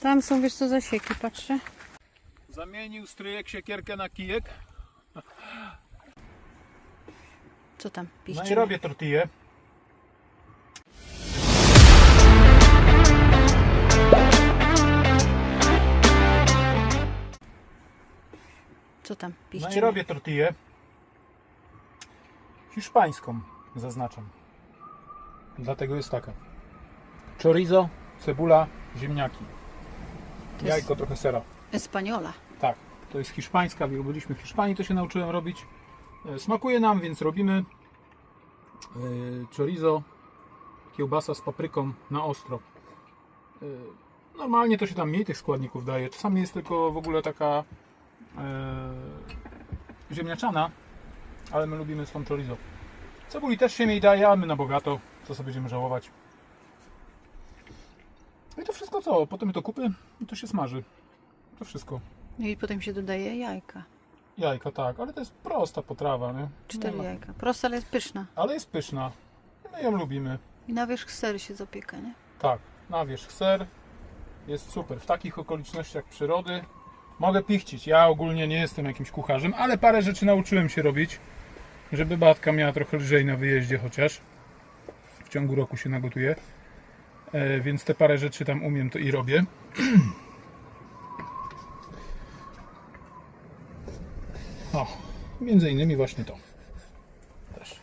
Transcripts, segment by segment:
Tam są, wiesz co, zasieki, patrzę. Zamienił stryjek siekierkę na kijek. Co tam? No Piście. i robię tortillę. Co tam? Piście. No i robię tortillę. Hiszpańską zaznaczam. Dlatego jest taka. Chorizo, cebula, ziemniaki. To jest- Jajko, trochę sera. Espaniola. Tak, to jest hiszpańska. Byliśmy w Hiszpanii, to się nauczyłem robić. E, Smakuje nam, więc robimy e, chorizo, kiełbasa z papryką na ostro. E, Normalnie to się tam mniej tych składników daje. Czasami jest tylko w ogóle taka e, ziemniaczana, ale my lubimy tą chorizo. Cebuli też się mniej daje, a my na bogato. Co sobie będziemy żałować. No i to wszystko co? Potem to kupy i to się smaży. To wszystko. No i potem się dodaje jajka. Jajka, tak, ale to jest prosta potrawa, nie? Cztery nie ma. jajka. Prosta, ale jest pyszna. Ale jest pyszna. My ją lubimy. I na wierzch ser się zapieka, nie? Tak, na wierzch ser. Jest super. W takich okolicznościach przyrody mogę pichcić. Ja ogólnie nie jestem jakimś kucharzem, ale parę rzeczy nauczyłem się robić, żeby batka miała trochę lżej na wyjeździe chociaż. W ciągu roku się nagotuje. E, więc te parę rzeczy tam umiem to i robię. O, między innymi właśnie to. Też.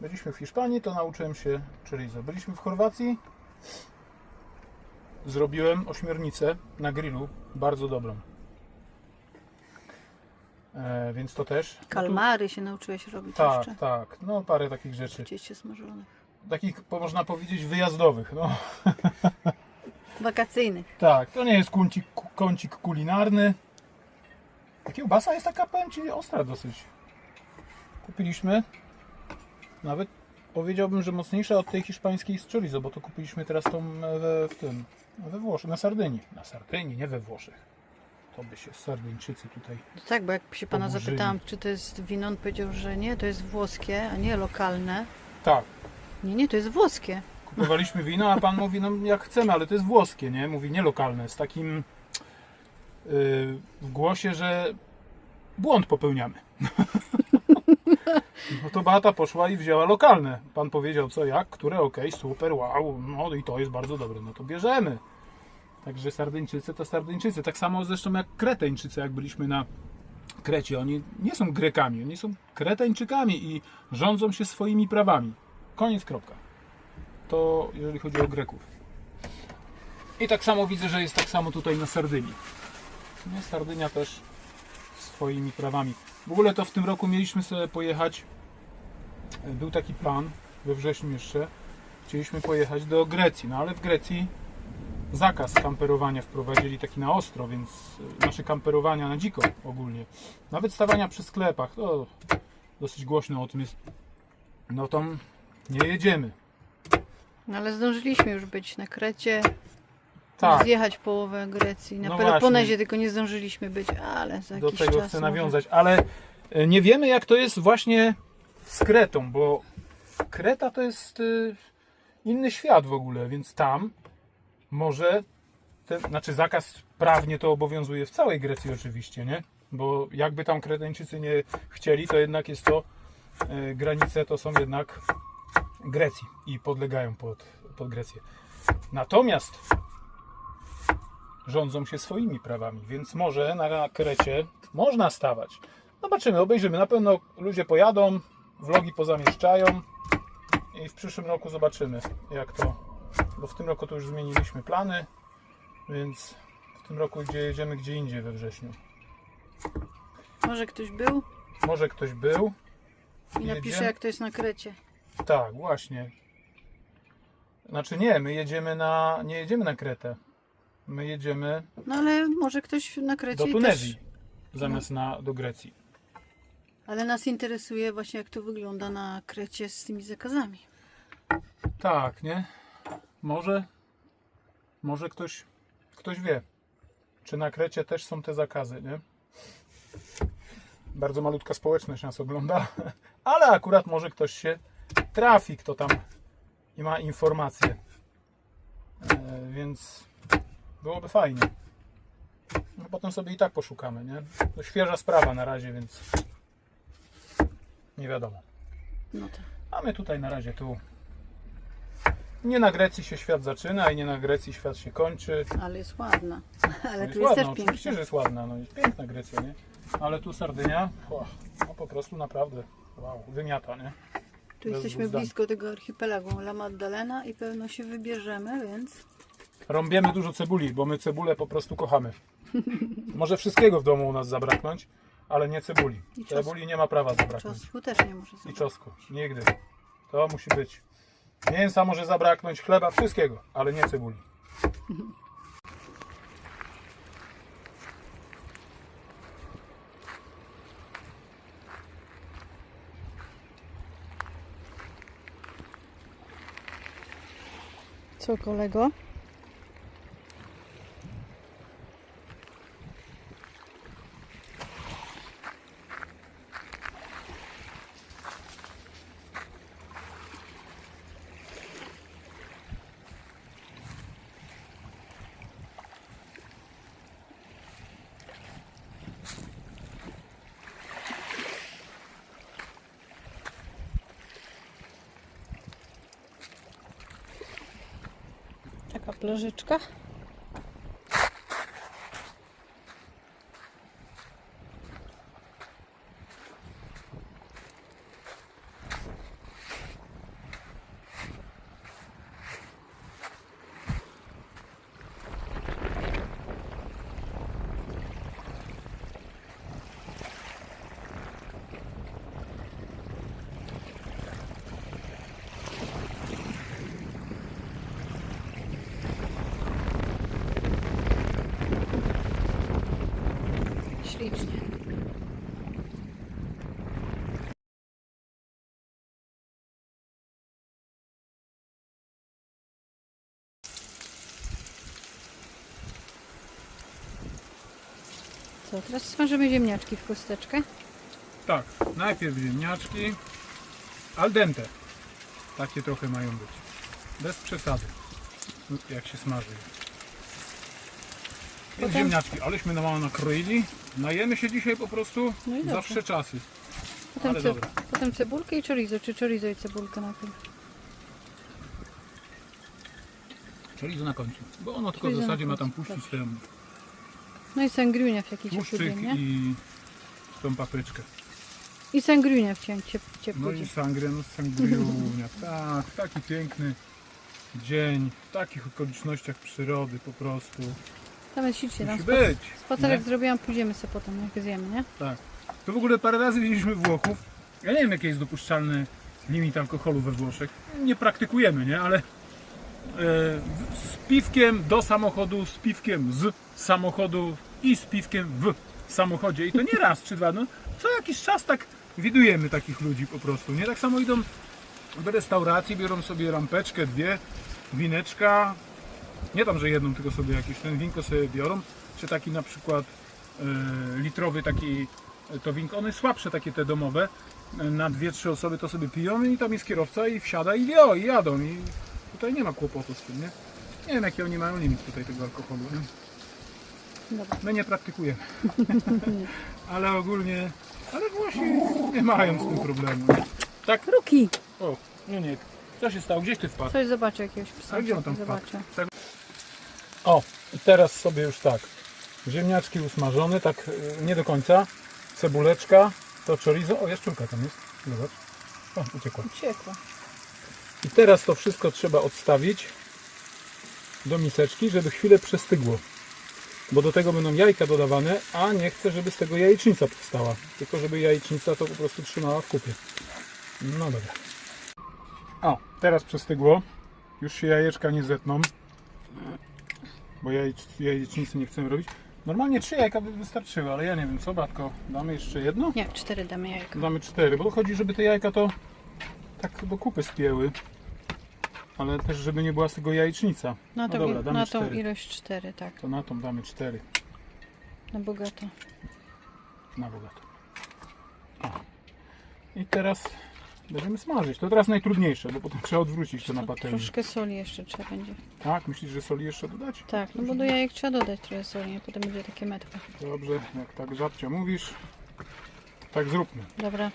Byliśmy w Hiszpanii, to nauczyłem się chorizo. Byliśmy w Chorwacji. Zrobiłem ośmiornicę na grillu, bardzo dobrą. E, więc to też. No Kalmary się nauczyłeś robić tak, jeszcze. tak. No parę takich rzeczy. Cieście smażonych. Takich, można powiedzieć, wyjazdowych. No, Wakacyjnych. tak, to nie jest kącik, kącik kulinarny. Kiełbasa jest taka, powiem Ci, ostra dosyć. Kupiliśmy. Nawet powiedziałbym, że mocniejsza od tej hiszpańskiej z chorizo, bo to kupiliśmy teraz tą e, we, w tym, we Włoszech, na Sardynii. Na Sardynii, nie we Włoszech. To by się Sardyńczycy tutaj No tak, bo jak się pana Oburzyli. zapytałam, czy to jest wino, on powiedział, że nie, to jest włoskie, a nie lokalne. Tak, Nie, nie, to jest włoskie. kupowaliśmy wino, a pan mówi, no jak chcemy, ale to jest włoskie, nie? Mówi nie lokalne, z takim yy, w głosie, że błąd popełniamy. No to Beata poszła i wzięła lokalne. Pan powiedział co, jak, które, okej, super, wow, no i to jest bardzo dobre, no to bierzemy. Także Sardyńczycy to Sardyńczycy. Tak samo zresztą jak Kreteńczycy, jak byliśmy na Krecie. Oni nie są Grekami, oni są Kreteńczykami i rządzą się swoimi prawami. Koniec, kropka. To jeżeli chodzi o Greków. I tak samo widzę, że jest tak samo tutaj na Sardynii. Nie, Sardynia też swoimi prawami. W ogóle to w tym roku mieliśmy sobie pojechać. Był taki plan we wrześniu jeszcze. Chcieliśmy pojechać do Grecji, no ale w Grecji zakaz kamperowania wprowadzili taki na ostro, więc e, znaczy kamperowania na dziko ogólnie. Nawet stawania przy sklepach, to dosyć głośno o tym jest. No to nie jedziemy. No ale zdążyliśmy już być na Krecie, Tak, zjechać połowę Grecji. Na No Peloponezie właśnie. tylko nie zdążyliśmy być, ale za do jakiś tego czas chcę może. nawiązać, ale e, nie wiemy jak to jest właśnie z Kretą, bo Kreta to jest e, inny świat w ogóle, więc tam może ten, znaczy zakaz prawnie to obowiązuje w całej Grecji oczywiście, nie? Bo jakby tam Kreteńczycy nie chcieli, to jednak jest to e, granice to są jednak Grecji i podlegają pod, pod Grecję. Natomiast rządzą się swoimi prawami, więc może na Krecie można stawać. Zobaczymy, obejrzymy. Na pewno ludzie pojadą, vlogi pozamieszczają i w przyszłym roku zobaczymy, jak to. Bo w tym roku to już zmieniliśmy plany, więc w tym roku gdzie jedziemy gdzie indziej we wrześniu. Może ktoś był Może ktoś był. i napisze Jedziemy? jak to jest na Krecie. Tak, właśnie. Znaczy nie, my jedziemy na. nie jedziemy na Kretę. My jedziemy No ale może ktoś na Krecie do i Tunezji też... zamiast na, do Grecji. Ale nas interesuje właśnie jak to wygląda na Krecie z tymi zakazami. Tak, nie? Może, może ktoś, ktoś wie, czy na Krecie też są te zakazy, nie? Bardzo malutka społeczność nas ogląda, ale akurat może ktoś się trafi, kto tam i ma informacje. E, więc byłoby fajnie. No, potem sobie i tak poszukamy, nie? To świeża sprawa na razie, więc nie wiadomo. No tak. A my tutaj na razie tu. Nie na Grecji się świat zaczyna i nie na Grecji świat się kończy. Ale jest ładna. Ale jest tu jest ładna, też oczywiście, że piękna. jest ładna, no jest piękna Grecja, nie? Ale tu Sardynia, no po prostu naprawdę, wow, wymiata, nie? Tu bez jesteśmy dwóch blisko tego archipelagu La Maddalena i pewno się wybierzemy, więc Rąbiemy dużo cebuli, bo my cebulę po prostu kochamy. Może wszystkiego w domu u nas zabraknąć, ale nie cebuli. I czosnku. Cebuli nie ma prawa zabraknąć. czosnku też nie może I sobie. czosnku, nigdy. To musi być. Mięsa może zabraknąć, chleba, wszystkiego, ale nie cebuli. Co kolego? Taka plażyczka. Co, teraz smażymy ziemniaczki w kosteczkę. Tak, najpierw ziemniaczki al dente. Takie trochę mają być. Bez przesady. Jak się smaży. Potem- ziemniaczki, aleśmy na mało nakroili. Najemy się dzisiaj po prostu No i zawsze czasy. Potem, Ale dobra. potem cebulkę i chorizo, czy chorizo i cebulkę najpierw. Chorizo na końcu. Bo ono tylko w Chorizo na zasadzie ma tam końcu, puścić ten No i sangriunia w jakiś tłuszczyk nie? i tą papryczkę. I sangriunia w ciepłym No i sangrę, no sangriunia. Tak, taki piękny dzień, w takich okolicznościach przyrody po prostu. Tam jest ślicznie. Tam Musi spa- być. spacerek nie? zrobiłam, pójdziemy sobie potem, jak zjemy, nie? Tak. To w ogóle parę razy widzieliśmy Włochów. Ja nie wiem, jaki jest dopuszczalny limit alkoholu we Włoszech. Nie praktykujemy, nie? Ale e, z piwkiem do samochodu, z piwkiem z samochodu i z piwkiem w samochodzie. I to nie raz czy dwa. No, co jakiś czas tak widujemy takich ludzi po prostu. Nie tak samo idą do restauracji, biorą sobie lampeczkę, dwie, wineczka. Nie tam, że jedną, tylko sobie jakieś ten winko sobie biorą. Czy taki na przykład e, litrowy taki e, to winko, one słabsze takie te domowe, e, na dwie, trzy osoby to sobie piją i tam jest kierowca i wsiada i wio, i jadą i tutaj nie ma kłopotu z tym, nie? Nie wiem jaki oni mają limit tutaj tego alkoholu, nie? Dobra. My nie praktykujemy, ale ogólnie, ale Włosi nie mają z tym problemu, nie? Tak? Ruki! O, nie, nie, co się stało? Gdzieś ty wpadł? Coś zobaczę jakiegoś psa. A gdzie on tam wpadł? Zobaczę. O, i teraz sobie już tak. Ziemniaczki usmażone, tak y, nie do końca. Cebuleczka, to chorizo. O, jaszczurka tam jest. Zobacz. O, uciekła. Ciekło. I teraz to wszystko trzeba odstawić do miseczki, żeby chwilę przestygło. Bo do tego będą jajka dodawane, a nie chcę, żeby z tego jajecznica powstała. Tylko żeby jajecznica to po prostu trzymała w kupie. No dobra. O, teraz przestygło. Już się jajeczka nie zetną. Bo jajecz, jajecznicy nie chcemy robić. Normalnie trzy jajka by wystarczyły, ale ja nie wiem co, Batko. Damy jeszcze jedno? Nie, cztery damy jajka. Damy cztery, bo chodzi, żeby te jajka to tak do kupy spięły. Ale też, żeby nie była z tego jajecznica. Na No tą, dobra, i- damy na tą cztery. ilość cztery, tak. To na tą damy cztery. Na bogato. Na bogato. O. I teraz Będziemy smażyć. To teraz najtrudniejsze, bo potem trzeba odwrócić to na patelni. Troszkę soli jeszcze trzeba będzie. Tak? Myślisz, że soli jeszcze dodać? Tak, no bo do jajek trzeba dodać trochę soli, a potem będzie takie metłe. Dobrze, jak tak żabcia mówisz, tak zróbmy. Dobra.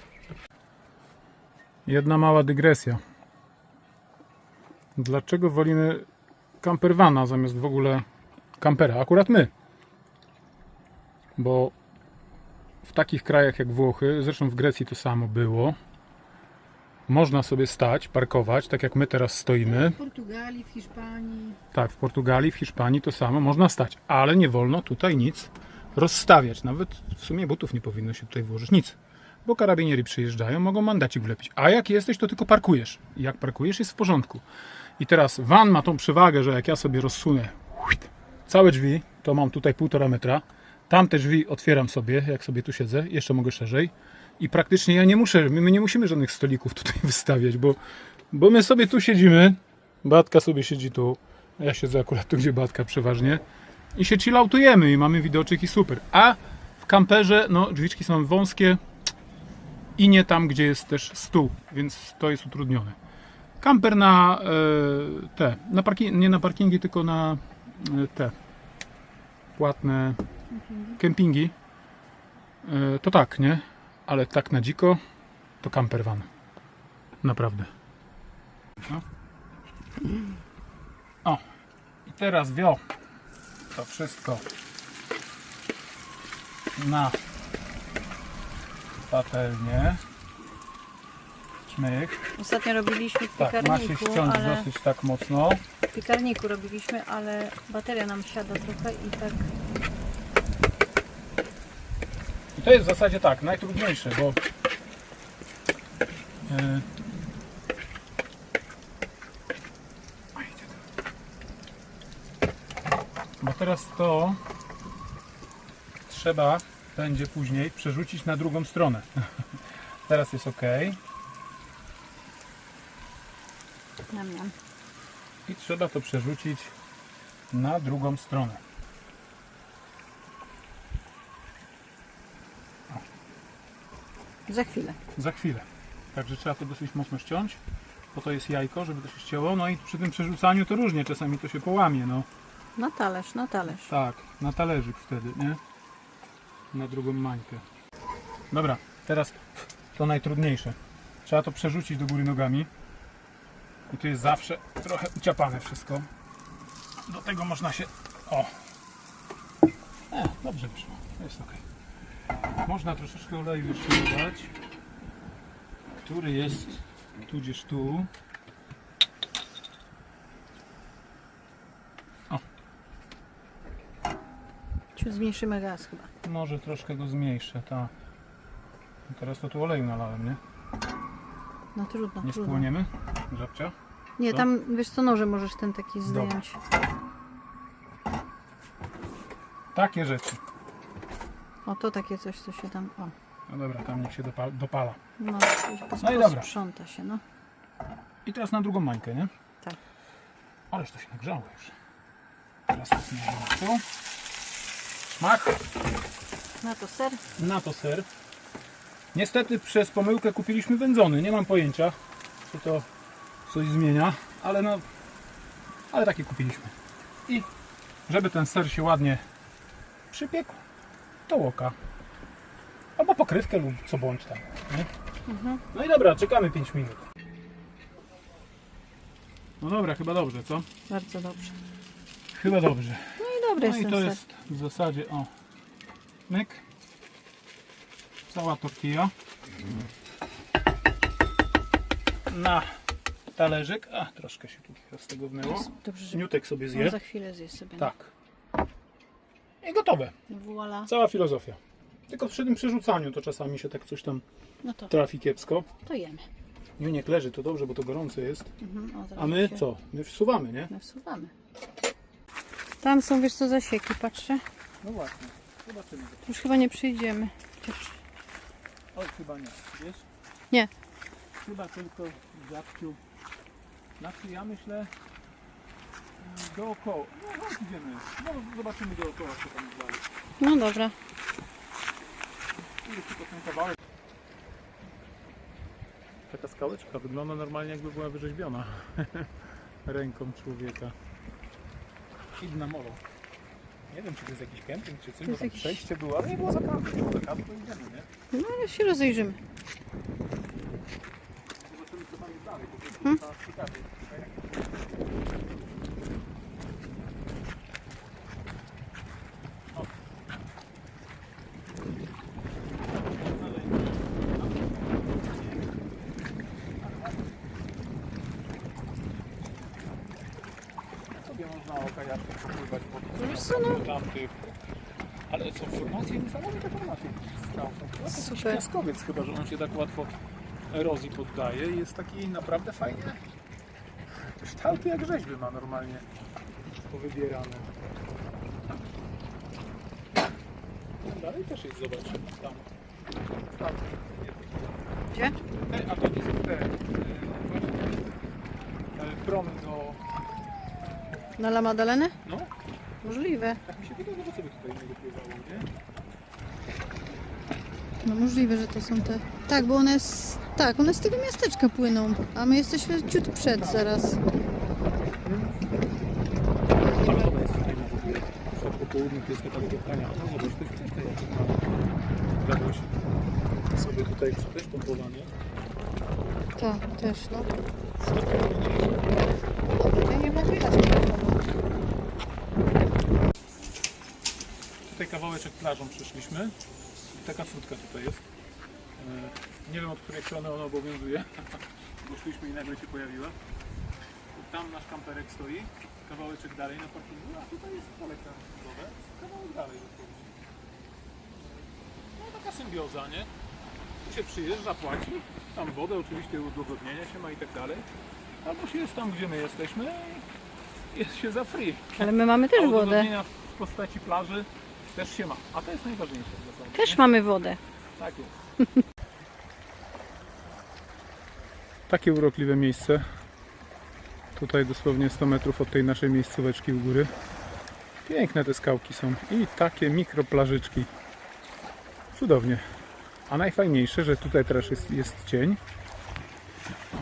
Jedna mała dygresja. Dlaczego wolimy campervana zamiast w ogóle kampera? Akurat my. Bo w takich krajach jak Włochy, zresztą w Grecji to samo było, można sobie stać, parkować, tak jak my teraz stoimy. W Portugalii, w Hiszpanii. Tak, w Portugalii, w Hiszpanii to samo, można stać, ale nie wolno tutaj nic rozstawiać. Nawet w sumie butów nie powinno się tutaj włożyć, nic. Bo karabinieri przyjeżdżają, mogą mandacik wlepić. A jak jesteś, to tylko parkujesz. Jak parkujesz, jest w porządku. I teraz van ma tą przewagę, że jak ja sobie rozsunę całe drzwi, to mam tutaj półtora metra. Tamte drzwi otwieram sobie, jak sobie tu siedzę, jeszcze mogę szerzej. I praktycznie ja nie muszę, my my nie musimy żadnych stolików tutaj wystawiać, bo, bo my sobie tu siedzimy, Batka sobie siedzi tu, ja siedzę akurat tu, gdzie Batka przeważnie i się chilloutujemy i mamy widoczek i super. A w kamperze, no drzwiczki są wąskie i nie tam, gdzie jest też stół, więc to jest utrudnione. Kamper na e, te, na parki, nie na parkingi, tylko na e, te płatne kempingi. E, to tak, nie? Ale tak na dziko to camper van. Naprawdę. No. O, i teraz wio to wszystko na patelnię. Czmyk. Ostatnio robiliśmy w Tak, ma się piekarniku, ściąć ale dosyć tak mocno. w piekarniku robiliśmy, ale bateria nam siada trochę i tak I to jest w zasadzie tak, najtrudniejsze, bo e, bo teraz to trzeba będzie później przerzucić na drugą stronę. Teraz jest ok. I trzeba to przerzucić na drugą stronę. Za chwilę. Za chwilę. Także trzeba to dosyć mocno ściąć. Po to jest jajko, żeby to się ścięło. No i przy tym przerzucaniu to różnie, czasami to się połamie. No Na talerz, na talerz. tak, na talerzyk wtedy, nie? Na drugą mańkę. Dobra, teraz to najtrudniejsze. Trzeba to przerzucić do góry nogami. I tu jest zawsze trochę uciapane wszystko. Do tego można się. O! E, dobrze wyszło. Jest ok. Można troszeczkę oleju jeszcze dodać. Który jest tudzież tu. Ciut zmniejszymy gaz chyba. Może troszkę go zmniejszę, tak. Teraz to tu oleju nalałem, nie? No trudno, Nie trudno. spłoniemy? Żabcia? Nie, Co? tam wiesz co, noże możesz ten taki zdjąć. Takie rzeczy. O, to takie coś, co się tam... O, No dobra, tam niech się dopala. dopala. no, No i dobra. posprząta się, no. I teraz na drugą mańkę, nie? Tak. Ależ to się nagrzało już. Teraz to zmienimy tu. Smak. Na to ser. Na to ser. Niestety przez pomyłkę kupiliśmy wędzony. Nie mam pojęcia, czy to coś zmienia, ale no, ale takie kupiliśmy. I żeby ten ser się ładnie przypiekł, to łoka. Albo pokrywkę lub co bądź tam. Nie? No i dobra, czekamy 5 minut. No dobra, chyba dobrze, co? Bardzo dobrze. Chyba dobrze. No i dobry No jest i ten to ser. jest w zasadzie, o, myk, cała tortilla na talerzyk, a troszkę się tu z tego wnęło, Dobrze, że Niutek sobie no, zje, za chwilę zje sobie. tak, i gotowe, No. Voila. cała filozofia. Tylko przy tym przerzucaniu to czasami się tak coś tam No to, trafi kiepsko. to jemy. Niuniek leży, to dobrze, bo to gorące jest. Mhm, o, A my się- co? My wsuwamy, nie? My wsuwamy. Tam są, wiesz co, zasieki, patrzę. No właśnie, zobaczymy. Już chyba nie przyjdziemy. Chociaż- Oj, chyba nie, wiesz? Nie. Chyba tylko dziadciu. Znaczy ja myślę dookoła. No chodź idziemy. No zobaczymy dookoła co tam dalej. No dobra. Ile tylko ten kawałek. Taka skałeczka wygląda normalnie jakby była wyrzeźbiona ręką człowieka. Idna molo. Nie wiem czy to jest jakiś kemping czy coś, bo tam jakiś- przejście było, ale nie było zakazu. Nie było zakazu, to idziemy, nie? No ale się rozejrzymy. Zobaczymy co tam jest dalej, bo to jest Hmm? hmm? ciekawie. sobie można o kajaczkach popływać po Wiesz co, no. tamtych. Ale są formacje, niesamowite formacje. To jest Super. piaskowiec chyba, że on się tak łatwo erozji poddaje i jest taki naprawdę fajnie kształty jak rzeźby ma normalnie powybierane. Tam Dalej też jest, zobacz, tam. Tam. Gdzie? A to nie są te, e, właśnie, e, promy do, Na La Maddalena? Możliwe. tak mi się wydaje, że sobie tutaj nie wypływało, nie? No możliwe, że to są te. Tak, bo one z. Tak, one z tego miasteczka płyną. A my jesteśmy ciut przed zaraz. To jest fajne w ogóle. że Po południu to jest taka wypchania. No zobacz, to jest też te jak ma sobie tutaj też pompowanie. Tak, też, no. Stopniowo Ja nie mam widać mikrofonu. Tutaj kawałeczek plażą przeszliśmy. I taka frutka tutaj jest. E, Nie wiem od której strony ona obowiązuje, bo szliśmy i nagle się pojawiła. Tam nasz kamperek stoi, kawałeczek dalej na parkingu, a tutaj jest kolekcja na kawałek dalej dosłownie. No taka symbioza, nie? Tu się przyjeżdża, płaci, tam wodę oczywiście udogodnienia się ma i tak dalej. Albo się jest tam, gdzie my jesteśmy i jest się za free. Ale my mamy też wodę. w postaci plaży też się ma. A to jest najważniejsze w zasadzie. Też nie? mamy wodę. Tak jest. Takie urokliwe miejsce. Tutaj dosłownie 100 metrów od tej naszej miejscóweczki u góry. Piękne te skałki są i takie mikroplażyczki. Cudownie. A najfajniejsze, że tutaj teraz jest, jest cień.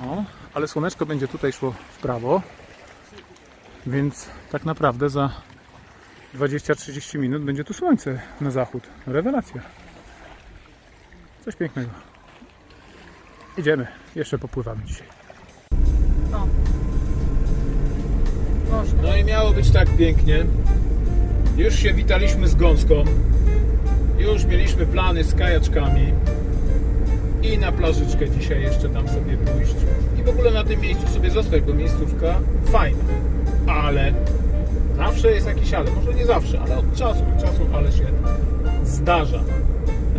O, ale słoneczko będzie tutaj szło w prawo. Więc tak naprawdę za 20-30 minut będzie tu słońce na zachód. Rewelacja. Coś pięknego. Idziemy. Jeszcze popływamy dzisiaj. O. Można. No i miało być tak pięknie. Już się witaliśmy z gąską. Już mieliśmy plany z kajaczkami. I na plażyczkę dzisiaj jeszcze tam sobie pójść. I w ogóle na tym miejscu sobie zostać, bo miejscówka fajna. Ale zawsze jest jakiś ale. Może nie zawsze, ale od czasu do czasu ale się zdarza.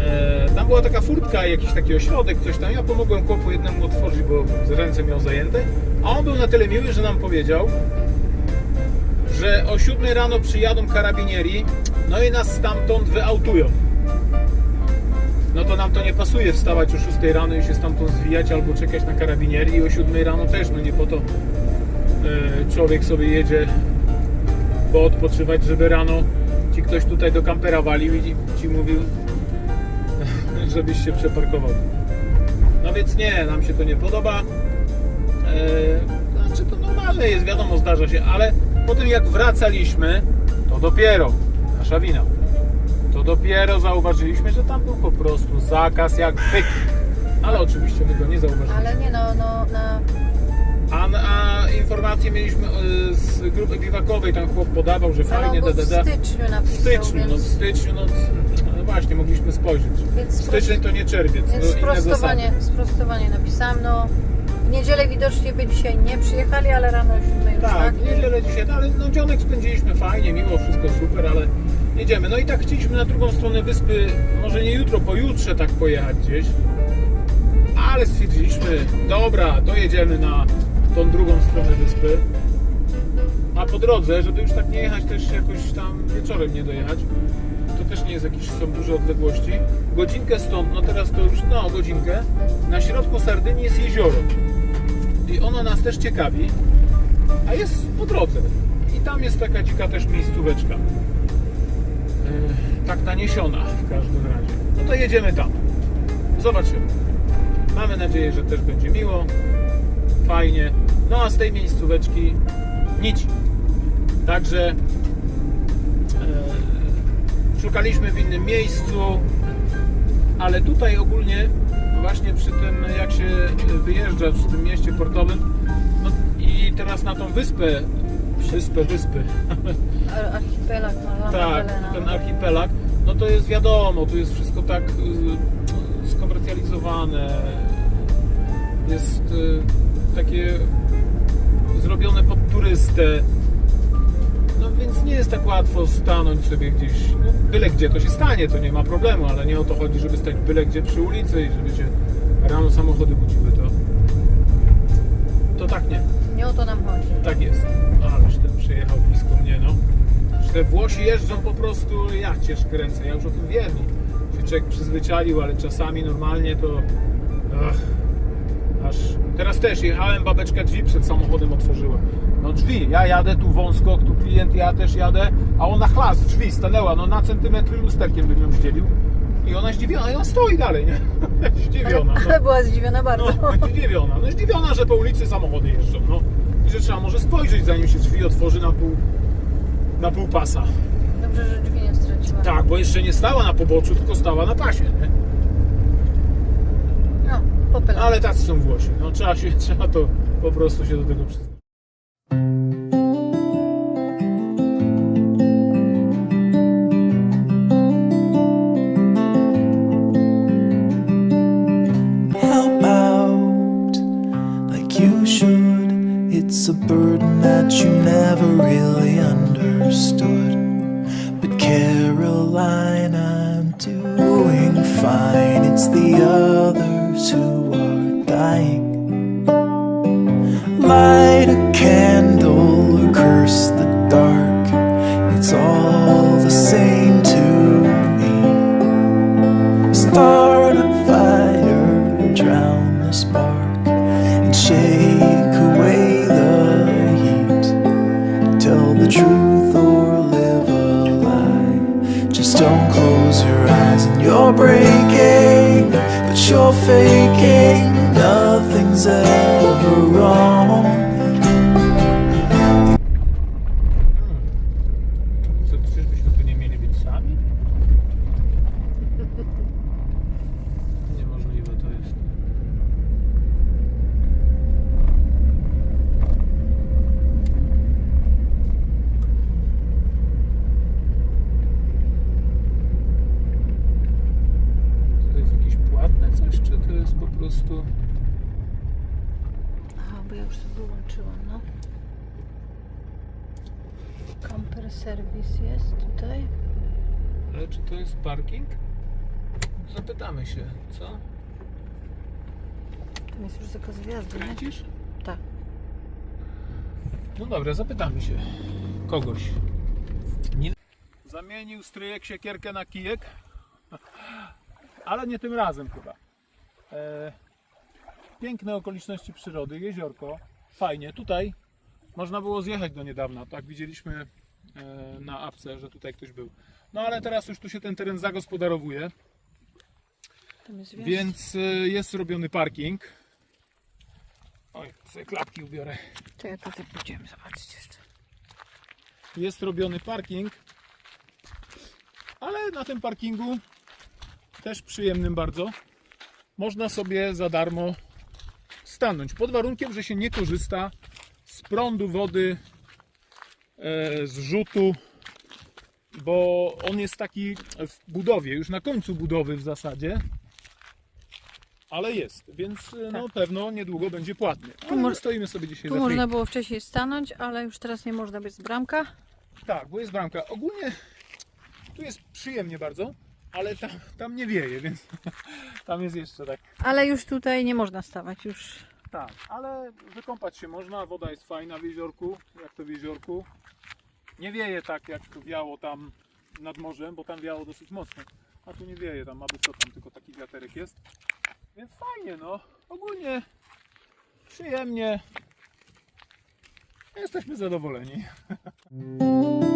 E, tam była taka furtka, jakiś taki ośrodek, coś tam. Ja pomogłem chłopu jednemu otworzyć, bo ręce miał zajęte. A on był na tyle miły, że nam powiedział, że o 7 rano przyjadą karabinieri, no i nas stamtąd wyautują. No to nam to nie pasuje wstawać o 6 rano i się stamtąd zwijać albo czekać na karabinieri i o 7 rano też, no nie po to e, człowiek sobie jedzie bo odpoczywać, żeby rano ci ktoś tutaj do kampera walił i ci mówił, żebyś się przeparkował. No więc nie, nam się to nie podoba. E, znaczy to normalne jest, wiadomo, zdarza się, ale po tym jak wracaliśmy, to dopiero nasza wina. To dopiero zauważyliśmy, że tam był po prostu zakaz jak pyk. Ale oczywiście my go nie zauważyliśmy. Ale nie no, no na. A, a informacje mieliśmy e, z grupy biwakowej, tam chłop podawał, że Ale fajnie, go da, w styczniu W napisał, styczniu, no w więc, styczniu, no, no właśnie, mogliśmy spojrzeć. więc, Styczeń to nie czerwiec, więc no sprostowanie, sprostowanie napisałam. No w niedzielę widocznie by dzisiaj nie przyjechali, ale rano już my już Tak, tak. w niedzielę dzisiaj, no, ale no dzionek spędziliśmy fajnie, miło, wszystko super, ale jedziemy. No i tak chcieliśmy na drugą stronę wyspy, może nie jutro, pojutrze tak pojechać gdzieś, ale stwierdziliśmy, dobra, to jedziemy na tą drugą stronę wyspy. A po drodze, żeby już tak nie jechać też jakoś tam wieczorem nie dojechać, to też nie jest jakieś są duże odległości. Godzinkę stąd, no teraz to już, no godzinkę, na środku Sardynii jest jezioro. I ono nas też ciekawi, a jest po drodze. I tam jest taka dzika też miejscóweczka. Yy, tak naniesiona w każdym razie. No to jedziemy tam. Zobaczymy. Mamy nadzieję, że też będzie miło, fajnie. No a z tej miejscóweczki nic. Także e, szukaliśmy w innym miejscu, ale tutaj ogólnie właśnie przy tym jak się wyjeżdża przy tym mieście portowym no i teraz na tą wyspę wyspę, wyspy. Ar- Archipelag ma tak, ten archipelag no to jest wiadomo, tu jest wszystko tak y, skomercjalizowane jest y, takie zrobione pod turystę no więc nie jest tak łatwo stanąć sobie gdzieś, no, byle gdzie to się stanie, to nie ma problemu, ale nie o to chodzi, żeby stać byle gdzie przy ulicy i żeby się rano samochody budziły, to to tak nie, Nie o to nam chodzi. tak jest. No ależ ten przyjechał blisko mnie, no. Że te Włosi jeżdżą po prostu, ja cię kręcę, ja już o tym wiem się człowiek przyzwyczaił, ale czasami normalnie to ach, teraz też jechałem, babeczka drzwi przed samochodem otworzyła. No drzwi, ja jadę tu wąsko, tu klient, ja też jadę, a ona chlas, drzwi stanęła, no na centymetry lusterkiem bym ją zdzielił. I ona zdziwiona, i ona stoi dalej, nie? zdziwiona. No. Ale była zdziwiona bardzo. No, zdziwiona. No zdziwiona, że po ulicy samochody jeżdżą. No. I że trzeba może spojrzeć, zanim się drzwi otworzy na pół, na pół pasa. Dobrze, że drzwi nie straciła. Tak, bo jeszcze nie stała na poboczu, tylko stała na pasie. Nie? Ale tacy są Włosi. No, trzeba, się, trzeba to po prostu się do tego przyznać. help out like you should. It's a burden that you never really understood. But Caroline, I'm doing fine. It's the others who my parking? Zapytamy się, co? Tam jest już zakaz wjazdu, nie? Kręcisz? Tak. No dobra, zapytamy się kogoś. Nie... Zamienił stryjek siekierkę na kijek, ale nie tym razem chyba. E... Piękne okoliczności przyrody, jeziorko, fajnie. Tutaj można było zjechać do niedawna, tak widzieliśmy e, na apce, że tutaj ktoś był. No ale teraz już tu się ten teren zagospodarowuje, jest więc e, jest robiony parking. Oj, sobie klapki ubiorę. To ja tutaj pójdziemy zobaczyć jeszcze. jest robiony parking, ale na tym parkingu też przyjemnym bardzo można sobie za darmo stanąć pod warunkiem, że się nie korzysta z prądu wody e, z rzutu bo on jest taki w budowie, już na końcu budowy w zasadzie ale jest, więc e, no, pewno niedługo będzie płatny ale mo- my stoimy sobie dzisiaj Tu za można było wcześniej stanąć, ale już teraz nie można, bo jest bramka. Tak, bo jest bramka. Ogólnie tu jest przyjemnie bardzo, ale tam, tam nie wieje, więc tam jest jeszcze tak. Ale już tutaj nie można stawać, już Tak, ale wykąpać się można, woda jest fajna w jeziorku, jak to w jeziorku. Nie wieje tak jak wiało tam nad morzem, bo tam wiało dosyć mocno. A tu nie wieje tam, aby co tam, tylko taki wiaterek jest. Więc fajnie no, ogólnie przyjemnie. Jesteśmy zadowoleni.